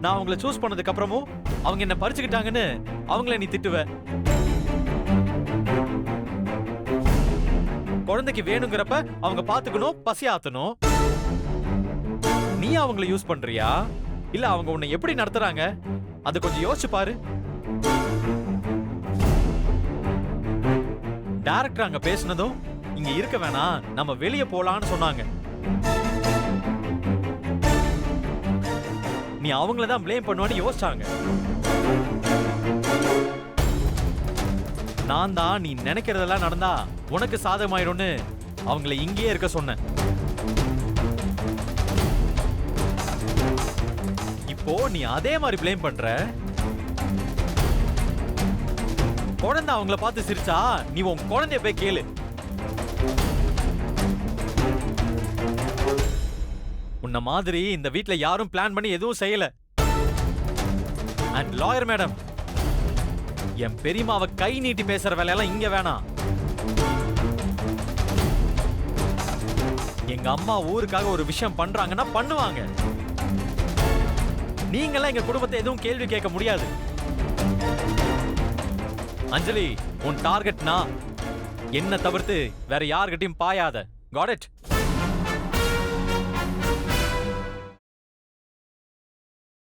நான் அவங்கள சூஸ் பண்ணதுக்கு அப்புறமும் அவங்க என்ன பறிச்சுக்கிட்டாங்கன்னு அவங்கள நீ திட்டுவ. குழந்தைக்கு வேணுங்கிறப்ப அவங்க பாத்துக்கணும் பசி ஆத்தணும். நீ அவங்கள யூஸ் பண்றியா? இல்ல அவங்க உன்னை எப்படி நடத்துறாங்க? அதை கொஞ்சம் யோசிச்சு பாரு. டேரக்டர் அங்க பேசினதும் இங்க இருக்க வேணாம் நம்ம வெளியே போலான்னு சொன்னாங்க. நீ அவங்கள தான் ப்ளேம் பண்ணுவான்னு யோசிச்சாங்க. நான் தான் நீ நினைக்கிறதெல்லாம் நடந்தா உனக்கு சாதகமாயிடும்னு அவங்கள இங்கேயே இருக்க சொன்னேன். இப்போ நீ அதே மாதிரி ப்ளேம் பண்ற? குழந்தை அவங்கள பார்த்து சிரிச்சா நீ உன் குழந்தைய போய் கேளு. உன்ன மாதிரி இந்த வீட்ல யாரும் பிளான் பண்ணி எதுவும் செய்யல. அண்ட் லாயர் மேடம் என் பெரியம்மாவை கை நீட்டி பேசுற வேலையெல்லாம் இங்க வேணாம். எங்க அம்மா ஊருக்காக ஒரு விஷயம் பண்றாங்கன்னா பண்ணுவாங்க. நீங்களாம் எங்க குடும்பத்தை எதுவும் கேள்வி கேட்க முடியாது. அஞ்சலி உன் டார்கெட்னா என்ன தவிர்த்து வேற யார்கிட்டயும் பாயாத. Got it